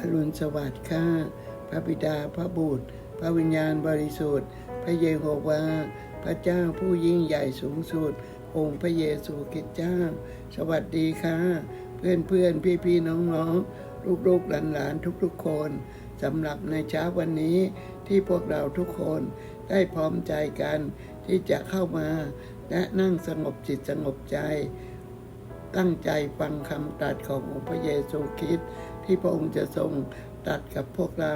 อรุณสวัสดิ์ข้าพระบิดาพระบุตร พระวิญญาณบริสุทธิ์ พระเยโฮวาห์พระเจ้าผู้ยิ่งใหญ่สูงสุด องค์พระเยซูคริสต์เจ้า สวัสดีค่ะ เพื่อนเพื่อนพี่พี่ๆน้องๆลูกๆหลานๆทุกคนสำหรับในเช้าวันนี้ที่พวกเราทุกคนได้พร้อมใจกันที่จะเข้ามาและนั่งสงบจิตสงบใจ ตั้งใจฟังคำตรัสขององค์พระเยซูคริสต์ ที่พระองค์จะทรงตรัสกับพวกเรา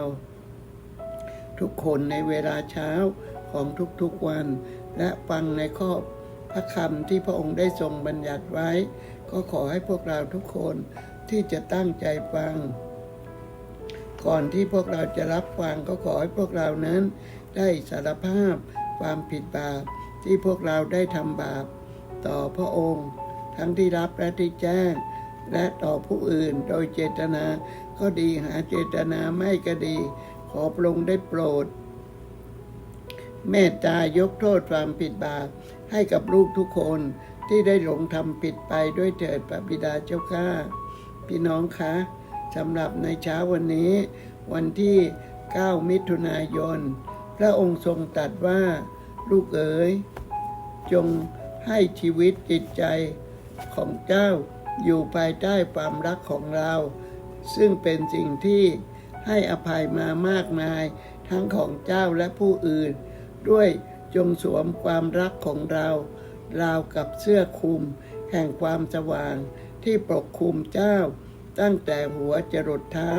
ทุกคนในเวลาเช้าของทุกๆวัน และฟังในข้อพระคำที่พระองค์ได้ทรงบัญญัติไว้ ก็ขอให้พวกเราทุกคนที่จะตั้งใจฟัง ก่อนที่พวกเราจะรับฟังก็ขอให้พวกเรานั้นได้สารภาพความผิดบาปที่พวกเราได้ทำบาป ต่อพระองค์ ทั้งที่รับและที่แจ้ง และต่อผู้อื่นโดยเจตนาก็ดีหาเจตนาไม่ก็ดี ขอพรงได้โปรด เมตตายกโทษความผิดบาปให้กับลูกทุกคนที่ได้หลงทำผิดไปด้วยเถิดพระบิดาเจ้าข้าพี่น้องคะสำหรับในเช้าวันนี้ วันที่ 9 มิถุนายน พระองค์ทรงตรัสว่า ลูกเอ๋ย จงให้ชีวิตจิตใจของเจ้า อยู่ภายใต้ความรักของเรา ซึ่งเป็นสิ่งที่ให้อภัยมามากมาย ทั้งของเจ้าและผู้อื่น ด้วยจงสวมความรักของเรา ราวกับเสื้อคลุม แห่งความสว่างที่ปกคลุมเจ้า ตั้งแต่หัวจรดเท้า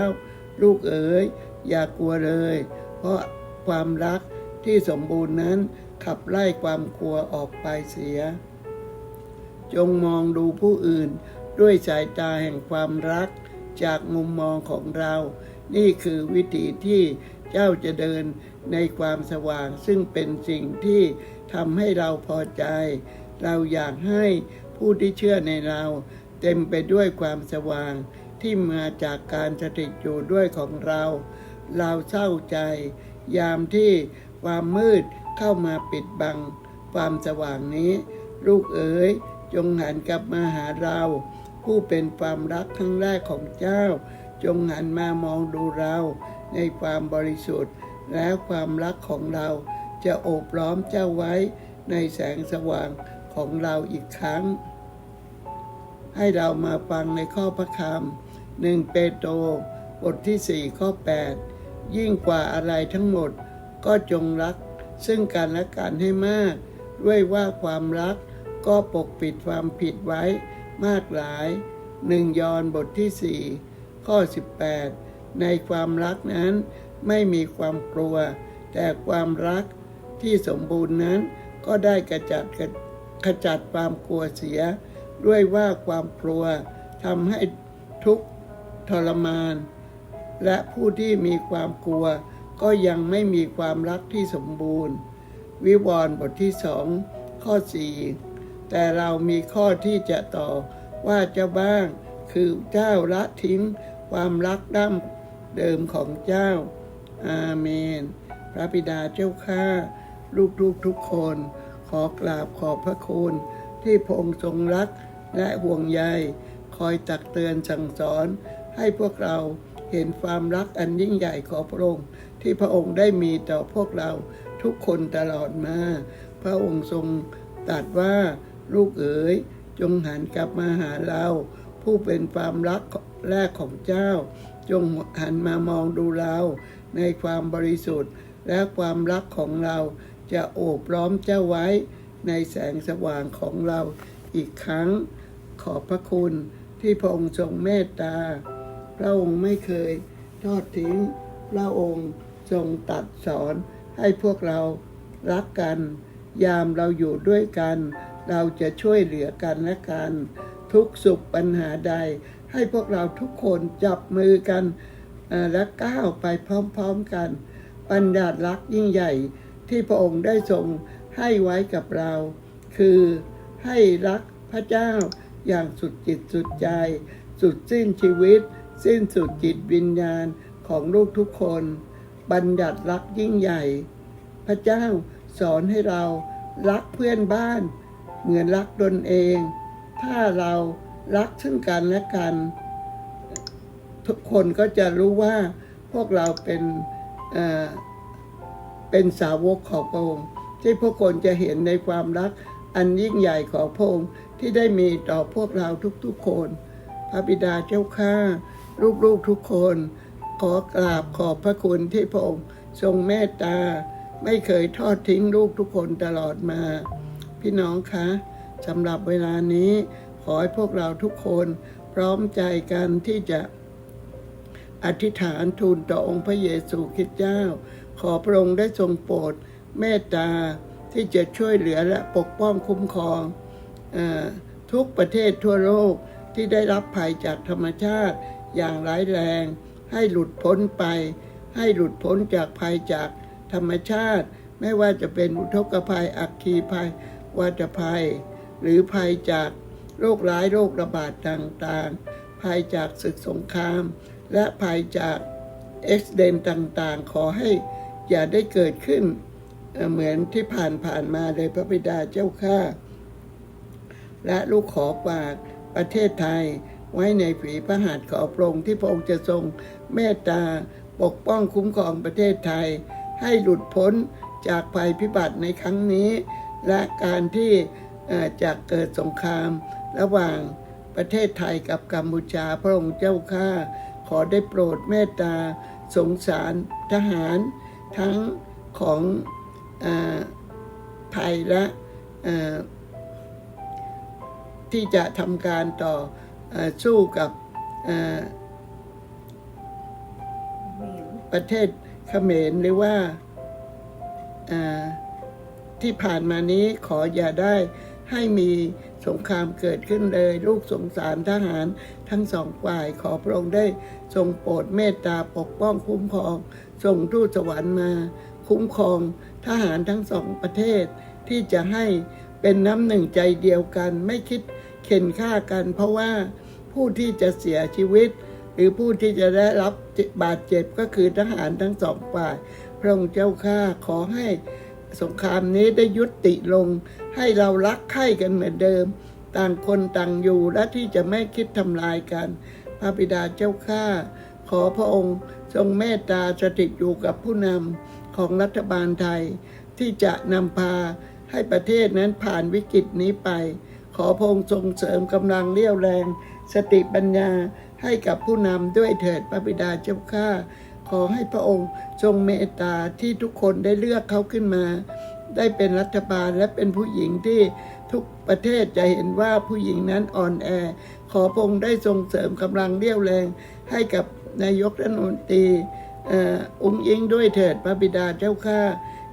ลูกเอ๋ยอย่ากลัวเลย เพราะความรักที่สมบูรณ์นั้นขับไล่ความกลัวออกไปเสีย จงมองดูผู้อื่น ด้วยสายตาแห่งความรักจากมุมมองของเรา นี่คือวิธีที่เจ้าจะเดินในความสว่าง ซึ่งเป็นสิ่งที่ทำให้เราพอใจ เราอยากให้ผู้ที่เชื่อในเรา เต็มไปด้วยความสว่างที่มาจากการสถิตอยู่ด้วยของเรา เราเศร้าใจ ยามที่ความมืดเข้ามาปิดบัง ความสว่างนี้ ลูกเอ๋ยจงหันกลับมาหาเรา ผู้เป็นความรักครั้งแรกของเจ้า จงหันมามองดูเราในความบริสุทธิ์ แล้วความรักของเราจะโอบล้อมเจ้าไว้ในแสงสว่างของเราอีกครั้ง ให้เรามาฟังในข้อพระคำหนึ่งเปโตรบทที่สี่ข้อ 8 ยิ่งกว่าอะไรทั้งหมดก็จงรัก ซึ่งกันและกันให้มาก ด้วยว่าความรักก็ปกปิดความผิดไว้ มากหลายหนึ่งยอห์นบทที่สี่ข้อ 18 ในความรักนั้นไม่มีความกลัว แต่ความรักที่สมบูรณ์นั้นก็ได้กระจัดกระขจัดความกลัวเสีย ด้วยว่าความกลัวทำให้ทุกข์ทรมาน และผู้ที่มีความกลัว ก็ยังไม่มีความรักที่สมบูรณ์ วิวรณ์บทที่สองข้อสี่ แต่เรามีข้อที่จะต่อว่าเจ้าบ้าง คือเจ้าละทิ้งความรักดั้มเดิมของเจ้า อาเมน พระบิดาเจ้าข้าลูกๆทุกคน ขอกราบขอบพระคุณ ที่พระองค์ทรงรักและห่วงใย คอยตักเตือนสั่งสอน ให้พวกเราเห็นความรักอันยิ่งใหญ่ของพระองค์ ที่พระองค์ได้มีต่อพวกเราทุกคนตลอดมา พระองค์ทรงตรัสว่า ลูกเอ๋ยจงหันกลับมาหาเรา ผู้เป็นความรักแรกของเจ้า จงหันมามองดูเรา ในความบริสุทธิ์และความรักของเราจะโอบล้อมเจ้าไว้ ในแสงสว่างของเราอีกครั้ง ขอบพระคุณที่พระองค์ทรงเมตตา พระองค์ไม่เคยทอดทิ้ง พระองค์ทรงตัดสอนให้พวกเรารักกัน ยามเราอยู่ด้วยกัน เราจะช่วยเหลือกันและกัน ทุกสุขปัญหาใด ให้พวกเราทุกคนจับมือกันและก้าวไปพร้อมๆกัน ปัญญารักยิ่งใหญ่ที่พระองค์ได้ทรงให้ไว้กับเรา คือให้รักพระเจ้าอย่างสุดจิตสุดใจ สุดสิ้นชีวิต สิ้นสุดจิตวิญญาณของลูกทุกคน บัญญัติรักยิ่งใหญ่ พระเจ้าสอนให้เรารักเพื่อนบ้าน เหมือนรักตนเอง ถ้าเรารักซึ่งกันและกัน ทุกคนก็จะรู้ว่าพวกเราเป็นเป็นสาวกของพระองค์ที่พวกคนจะเห็นในความรักอันยิ่งใหญ่ของพระองค์ที่ได้มีต่อพวกเราทุกๆคน พระบิดาเจ้าข้าลูกๆทุกคน ขอกราบขอบพระคุณที่พระองค์ทรงเมตตา ไม่เคยทอดทิ้งลูกทุกคนตลอดมา พี่น้องคะสำหรับเวลานี้ขอให้พวกเราทุกคนพร้อมใจกันที่จะอธิษฐานทูลต่อองค์พระเยซูคริสต์เจ้า ขอพระองค์ได้ทรงโปรดเมตตาที่จะช่วยเหลือและปกป้องคุ้มครองอทุกประเทศทั่วโลกที่ได้รับภัยจากธรรมชาติอย่างร้ายแรง ให้หลุดพ้นไป ให้หลุดพ้นจากภัยจากธรรมชาติ ไม่ว่าจะเป็นอุทกภัยอัคคีภัย วัฏภัย หรือภัยจากโรคร้ายโรคระบาดต่างๆ ภัยจากศึกสงคราม และภัยจากเอ็กซ์เดนต่างๆ ขอให้อย่าได้เกิดขึ้น เหมือนที่ผ่านผ่านๆมาเลยพระบิดาเจ้าข้าและลูกขอฝากประเทศไทยไว้ในฝีพระหัตถ์ขอพระองค์ที่พระองค์จะทรงเมตตาปกป้องคุ้มครองประเทศไทย ให้หลุดพ้นจากภัยพิบัติในครั้งนี้ และการที่เอ่อจะเกิดสงครามระหว่างประเทศไทยกับกัมพูชาพระองค์เจ้าข้าขอได้โปรดเมตตาสงสารทหารทั้งของเออไทยและเอ่อที่จะทำการต่อเออสู้กับเอ่อประเทศเขมรหรือว่าเอ่อ ที่ผ่านมานี้ขออย่าได้ให้มีสงครามเกิดขึ้นเลย ลูกสงสารทหารทั้งสองฝ่ายขอพระองค์ได้ทรงโปรดเมตตาปกป้องคุ้มครองส่งทูตสวรรค์มา คุ้มครองทหารทั้งสองประเทศ ที่จะให้เป็นน้ำหนึ่งใจเดียวกัน ไม่คิดเข็นฆ่ากัน เพราะว่าผู้ที่จะเสียชีวิต หรือผู้ที่จะได้รับบาดเจ็บก็คือทหารทั้งสองฝ่าย พระองค์เจ้าข้าขอให้ สงครามนี้ได้ยุติลง ให้เรารักใคร่กันเหมือนเดิม ต่างคนต่างอยู่และที่จะไม่คิดทำลายกัน พระบิดาเจ้าข้าขอพระองค์ทรงเมตตาสถิตอยู่กับผู้นำของรัฐบาลไทย ที่จะนำพาให้ประเทศนั้นผ่านวิกฤตนี้ไป ขอพระองค์ทรงเสริมกำลังเรี่ยวแรง สติปัญญาให้กับผู้นำด้วยเถิดพระบิดาเจ้าข้า อให้พระองค์ทรงเมตตาที่ทุกคนได้เลือกเขาขึ้นมา ได้เป็นรัฐบาลและเป็นผู้หญิงที่ทุกประเทศจะเห็นว่าผู้หญิงนั้นอ่อนแอ ขอพระองค์ได้ทรงเสริมกำลังเรี่ยวแรงให้กับนายกรัฐมนตรีเอ่อองค์ยิงด้วยเถิดพระบิดาเจ้าข้า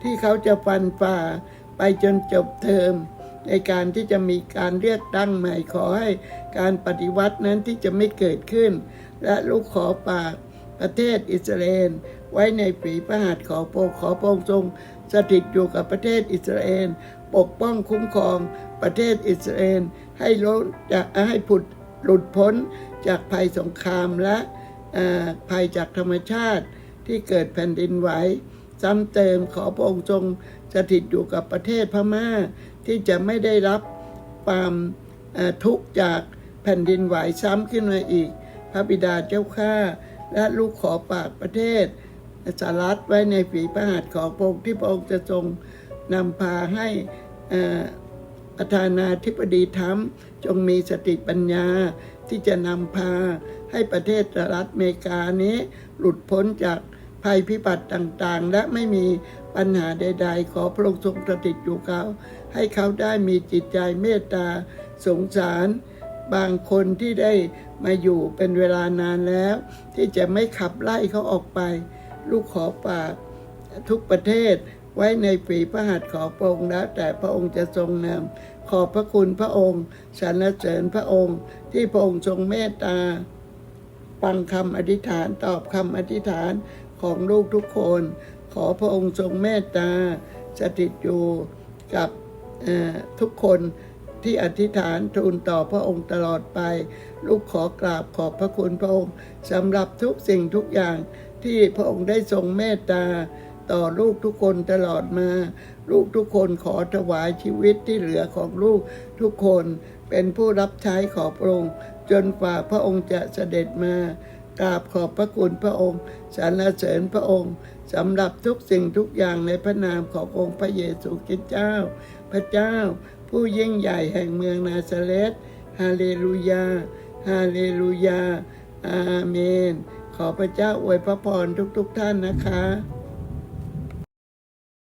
ที่เขาจะฟันฝ่าไปจนจบเทอมในการที่จะมีการเลือกตั้งใหม่ขอให้การปฏิวัตินั้นที่จะไม่เกิดขึ้น และลูกขอปาก ประเทศอิสราเอลไว้ในฝีพระหัตถ์ขอโปรดขอพระองค์ทรงสถิตอยู่กับประเทศอิสราเอลปกป้องคุ้มครองประเทศอิสราเอลให้ล้จากให้ผุดหลุดพ้นจากภัยสงครามและภัยจากธรรมชาติที่เกิดแผ่นดินไหวซ้ำเติมขอพระองค์ทรงสถิตอยู่กับประเทศพม่า ที่จะไม่ได้รับความทุกข์จากแผ่นดินไหวซ้ำขึ้นมาอีก พระบิดาเจ้าข้า และลูกขอปากประเทศสหรัฐไว้ในฝีพระหัตถ์ของพระองค์ที่พระองค์จะทรงนำพาให้อ่อประธานาธิบดีทรัมป์จงมีสติปัญญาที่จะนำพาให้ประเทศสหรัฐอเมริกานี้ หลุดพ้นจากภัยพิบัติต่างๆ และไม่มีปัญหาใด ๆ ขอพระองค์ทรงสถิตอยู่เขา ให้เขาได้มีจิตใจเมตตาสงสาร บางคนที่ได้มาอยู่เป็นเวลานานแล้ว ที่จะไม่ขับไล่เขาออกไป ลูกขอฝากทุกประเทศไว้ในฝีพระหัตถ์ของพระองค์แล้ว แต่พระองค์จะทรงนำขอบพระคุณพระองค์สรรเสริญพระองค์ ที่พระองค์ทรงเมตตาฟังคำอธิษฐานตอบคำอธิษฐานของลูกทุกคน ขอพระองค์ทรงเมตตาสถิตอยู่กับทุกคน ที่อธิษฐานทูลต่อพระองค์ตลอดไป ลูกขอกราบขอบพระคุณพระองค์สำหรับทุกสิ่งทุกอย่างที่พระองค์ได้ทรงเมตตา ต่อลูกทุกคนตลอดมา ลูกทุกคนขอถวายชีวิตที่เหลือของลูกทุกคนเป็นผู้รับใช้ขอพระองค์ จนกว่าพระองค์จะเสด็จมากราบขอบพระคุณพระองค์สรรเสริญพระองค์สำหรับทุกสิ่งทุกอย่างในพระนามขององค์พระเยซูคริสต์เจ้า พระเจ้า ผู้ยิ่งใหญ่แห่งเมืองนาซาเลสฮาเลลูยา ฮาเลลูยา อาเมน ขอพระเจ้าอวยพระพรทุกๆทท่านนะคะ